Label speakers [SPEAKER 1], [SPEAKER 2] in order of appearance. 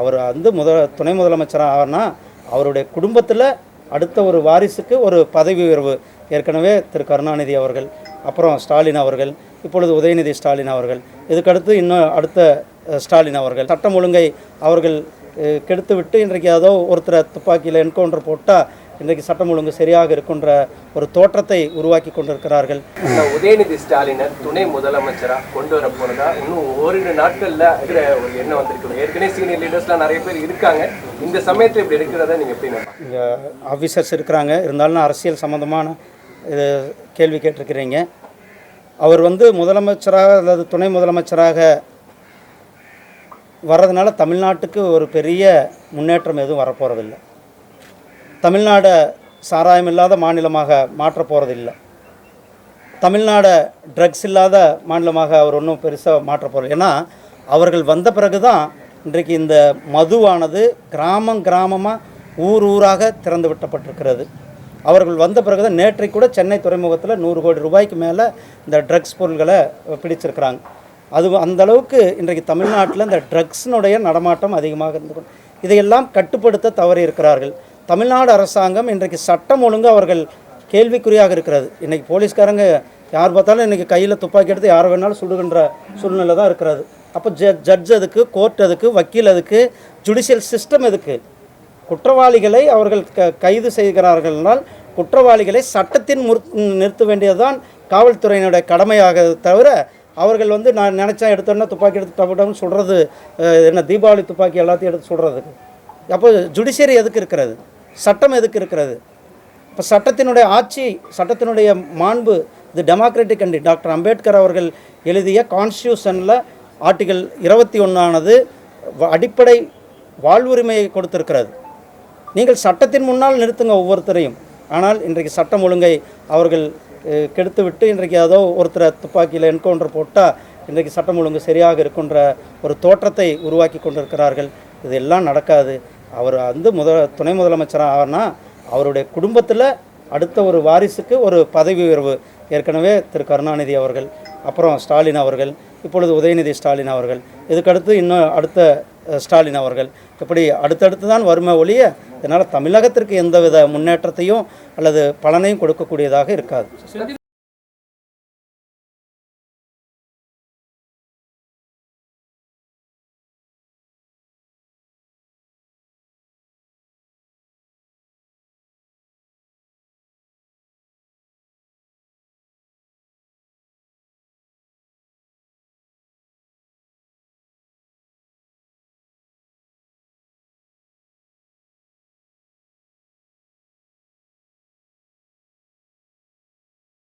[SPEAKER 1] அவர் வந்து முத துணை முதலமைச்சராக ஆனா அவருடைய குடும்பத்தில் அடுத்த ஒரு வாரிசுக்கு ஒரு பதவி உயர்வு. ஏற்கனவே திரு கருணாநிதி அவர்கள் அப்புறம் ஸ்டாலின் அவர்கள் இப்பொழுது உதயநிதி ஸ்டாலின் அவர்கள் இதுக்கடுத்து இன்னும் அடுத்த ஸ்டாலின் அவர்கள். சட்டம் ஒழுங்கை அவர்கள் கெடுத்து விட்டு இன்றைக்கு ஏதோ ஒருத்தரை துப்பாக்கியில் என்கவுண்டர் போட்டால் இன்றைக்கு சட்டம் ஒழுங்கு சரியாக இருக்குன்ற ஒரு தோற்றத்தை உருவாக்கி கொண்டிருக்கிறார்கள்.
[SPEAKER 2] இந்த உதயநிதி ஸ்டாலினை துணை முதலமைச்சரா கொண்டு வர போறதா இன்னும் ஓரிரு நாட்கள்ல இருக்கிற ஒரு எண்ணம் வந்திருக்கு ஏற்கனவே சீனியர் லீடர்ஸ்லாம் நிறைய பேர் இருக்காங்க. இந்த சமயத்துல இப்படி இருக்கிறத நீங்க எப்படி?
[SPEAKER 1] இங்கே ஆஃபீஸர்ஸ் இருக்கிறாங்க. இருந்தாலும் அரசியல் சம்மந்தமான இது கேள்வி கேட்டிருக்கிறீங்க. அவர் வந்து முதலமைச்சராக அல்லது துணை முதலமைச்சராக வர்றதுனால தமிழ்நாட்டுக்கு ஒரு பெரிய முன்னேற்றம் எதுவும் வரப்போகிறதில்ல தமிழ்நாடை சாராயம் இல்லாத மாநிலமாக மாற்றப் போகிறதில்ல தமிழ்நாடை ட்ரக்ஸ் இல்லாத மாநிலமாக அவர் ஒன்றும் பெருசாக மாற்ற போகிறது ஏன்னா அவர்கள் வந்த பிறகு தான் இன்றைக்கு இந்த மதுவானது கிராமம் கிராமமாக ஊர் ஊராக திறந்து விட்டப்பட்டிருக்கிறது. அவர்கள் வந்த பிறகு தான் நேற்றை கூட சென்னை துறைமுகத்தில் நூறு கோடி ரூபாய்க்கு மேலே இந்த ட்ரக்ஸ் பொருள்களை பிடிச்சிருக்கிறாங்க. அது அந்த அளவுக்கு இன்றைக்கு தமிழ்நாட்டில் இந்த ட்ரக்ஸினுடைய நடமாட்டம் அதிகமாக இருந்து கொண்டு- இதையெல்லாம் கட்டுப்படுத்த தவறி இருக்கிறார்கள் தமிழ்நாடு அரசாங்கம் இன்றைக்கு சட்டம் ஒழுங்கு அவர்கள் கேள்விக்குறியாக இருக்கிறது. இன்றைக்கி போலீஸ்காரங்க யார் பார்த்தாலும் இன்றைக்கி கையில் துப்பாக்கி எடுத்து யார் வேணாலும் சுடுகின்ற சூழ்நிலை தான் இருக்கிறது. அப்போ ஜ ஜட்ஜ் அதுக்கு கோர்ட் அதுக்கு வக்கீல் அதுக்கு ஜுடிஷியல் சிஸ்டம் எதுக்கு? குற்றவாளிகளை அவர்கள் க கைது செய்கிறார்கள்னால் குற்றவாளிகளை சட்டத்தின் முற் நிறுத்த வேண்டியதுதான் காவல்துறையினுடைய கடமையாக தவிர அவர்கள் வந்து நான் நினச்சா எடுத்தோன்னா துப்பாக்கி எடுத்து டப்பு சொல்கிறது என்ன தீபாவளி துப்பாக்கி எல்லாத்தையும் எடுத்து சுடுறதுக்கு அப்போ ஜுடிஷியரி எதுக்கு இருக்கிறது? சட்டம் எதுக்கு இருக்கிறது? இப்போ சட்டத்தினுடைய ஆட்சி சட்டத்தினுடைய மாண்பு இது டெமோக்ராட்டிக் கண்டி டாக்டர் அம்பேத்கர் அவர்கள் எழுதிய கான்ஸ்டியூஷனில் ஆர்டிகல் இருபத்தி ஒன்றானது அடிப்படை வாழ்வுரிமையை கொடுத்திருக்கிறது. நீங்கள் சட்டத்தின் முன்னால் நிறுத்துங்க ஒவ்வொருத்தரையும். ஆனால் இன்றைக்கு சட்டம் ஒழுங்கை அவர்கள் கெடுத்துவிட்டு கெடுத்து விட்டு இன்றைக்கு ஏதோ ஒருத்தரை துப்பாக்கியில் என்கவுண்டர் போட்டால் இன்றைக்கு சட்டம் ஒழுங்கு சரியாக இருக்குன்ற ஒரு தோற்றத்தை உருவாக்கி கொண்டிருக்கிறார்கள். இதெல்லாம் நடக்காது. அவர் வந்து முத துணை முதலமைச்சராக ஆனா அவருடைய குடும்பத்தில் அடுத்த ஒரு வாரிசுக்கு ஒரு பதவி உயர்வு. ஏற்கனவே திரு கருணாநிதி அவர்கள் அப்புறம் ஸ்டாலின் அவர்கள் இப்பொழுது உதயநிதி ஸ்டாலின் அவர்கள் இதுக்கடுத்து இன்னும் அடுத்த ஸ்டாலின் அவர்கள். இப்படி அடுத்தடுத்து தான் வருமே ஒழிய இதனால் தமிழகத்திற்கு எந்தவித முன்னேற்றத்தையும் அல்லது பலனையும் கொடுக்கக்கூடியதாக இருக்காது.